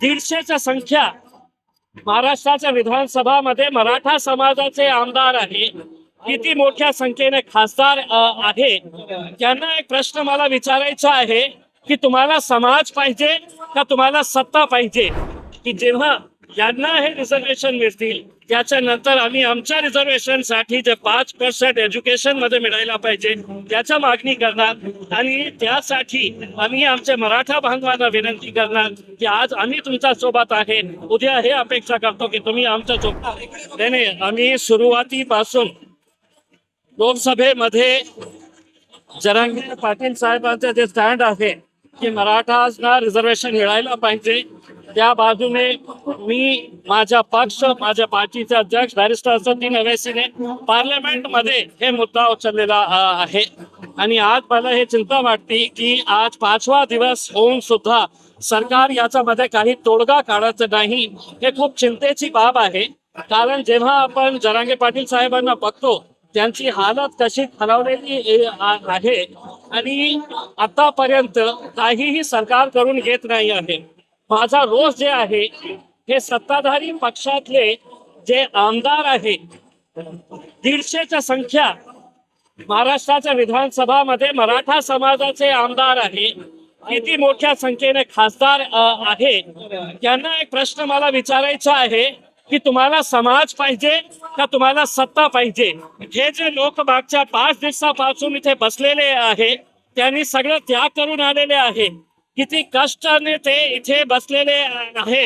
दीडशेच्या संख्या महाराष्ट्राच्या विधानसभामध्ये मराठा समाजाचे आमदार आहे. किती मोठ्या संख्येने खासदार आहे? त्यांना एक प्रश्न मला विचारायचा आहे की तुम्हाला समाज पाहिजे का तुम्हाला सत्ता पाहिजे? की जेव्हा यांना हे रिझर्वेशन मिळतील. त्याच्यानंतर आम्ही आमच्या रिझर्वेशनसाठी जे पाच पर्सेंट एज्युकेशनमध्ये मिळायला पाहिजे त्याच्या मागणी करणार. आणि त्यासाठी आम्ही आमच्या मराठा बांधवांना विनंती करणार की आज आम्ही तुमच्यासोबत आहे. उद्या हे अपेक्षा करतो की तुम्ही आमच्यासोबत नाही आम्ही सुरुवातीपासून लोकसभेमध्ये जरांगीर पाटील साहेबांचे जे स्टँड आहे की मराठाजना रिझर्वेशन मिळायला पाहिजे. त्या बाजूने मी माझा पक्ष माझ्या पार्टीचे अध्यक्ष बॅरिस्टर सतीन अवेसीने पार्लमेंटमध्ये हे मुद्दा उचललेला आहे. आणि आज मला हे चिंता वाटते की आज पाचवा दिवस होऊन सुद्धा सरकार याच्यामध्ये काही तोडगा काढायचं नाही हे खूप चिंतेची बाब आहे. कारण जेव्हा आपण जरांगे पाटील साहेबांना बघतो त्यांची हालत कशी खालावलेली आहे. आणि आतापर्यंत काहीही सरकार करून घेत नाही आहे. माझा रोष जे आहे हे सत्ताधारी पक्षातले जे आमदार आहे दीडशेच्या संख्या महाराष्ट्राच्या विधानसभामध्ये मराठा समाजाचे आमदार आहे किती मोठ्या संख्येने खासदार आहे त्यांना एक प्रश्न मला विचारायचा आहे की तुम्हाला समाज पाहिजे का तुम्हाला सत्ता पाहिजे? हे जे लोक मागच्या पाच दिवसापासून इथे बसलेले आहे त्यांनी सगळं त्याग करून आलेले आहे. किती कष्टाने ते इथे बसलेले आहे.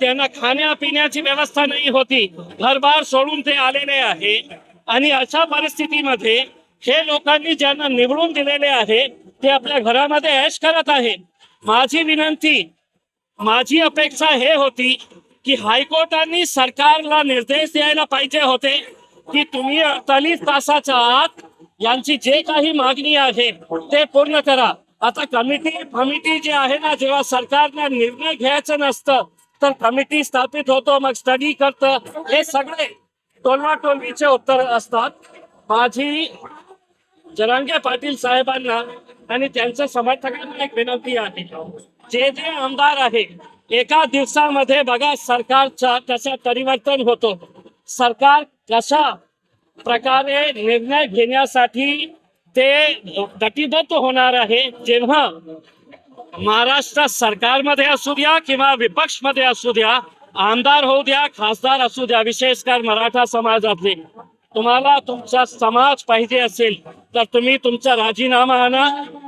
त्यांना खाण्यापिण्याची व्यवस्था नाही होती. घरबार सोडून ते आलेले आहे. आणि अशा परिस्थितीमध्ये हे लोकांनी ज्यांना निवडून दिलेले आहे ते आपल्या घरामध्ये ऐश करत आहे. माझी विनंती माझी अपेक्षा हे होती की हायकोर्टाने सरकारला निर्देश द्यायला पाहिजे होते की तुम्ही अडतालीस तासाच्या आत यांची जे काही मागणी आहे ते पूर्ण करा. आता कमिटी कमिटी जे आहे ना जेव्हा सरकारने निर्णय घ्यायचं नसतं तर कमिटी स्थापित होतो मग स्टडी करतं. हे सगळे टोलवाटोलवीचे उत्तर असतात. माझी जरांगे पाटील साहेबांना आणि त्यांच्या समर्थकांना एक विनंती आहे. जे जे आमदार आहे एका दिवसामध्ये बघा सरकारचा कसा परिवर्तन होतो. सरकार कशा प्रकारे निर्णय घेण्यासाठी ते गटीबद्ध होणार आहे. जेव्हा महाराष्ट्र सरकारमध्ये असू द्या किंवा विपक्षमध्ये असू द्या आमदार होऊ द्या खासदार असू द्या विशेषकर मराठा समाजातले तुम्हाला तुमचा समाज पाहिजे असेल तर तुम्ही तुमचा राजीनामा आणा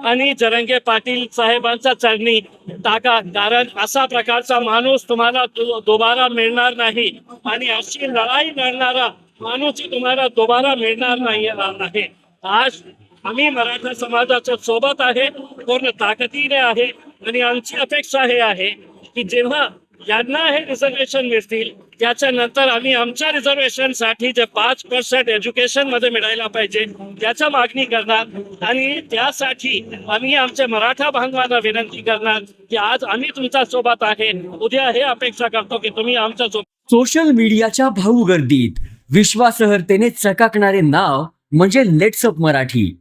आणि जरंगे पाटील साहेबांचा चरणी टाका. कारण असा प्रकारचा माणूस तुम्हाला दोबारा मिळणार नाही आणि अशी लढाई लढणारा माणूस तुम्हाला दोबारा मिळणार नाही आहे आज आम्ही मराठा समाजाच्या सोबत आहे पूर्ण ताकदीने आहे आणि आमची अपेक्षा हे आहे की जेव्हा यांना हे रिझर्वेशन मिळतील त्याच्यानंतर आम्ही आमच्या रिझर्वेशनसाठी जे पाच पर्सेंट एज्युकेशनमध्ये मिळायला पाहिजे त्याच्या मागणी करणार आणि त्यासाठी आम्ही आमच्या मराठा बांधवांना विनंती करणार की आज आम्ही तुमच्यासोबत आहे उद्या हे अपेक्षा करतो की तुम्ही आमच्यासोबत सोशल मीडियाच्या भाऊ गर्दीत विश्वासार्हतेने चकाकणारे नाव म्हणजे लेट्सअप मराठी.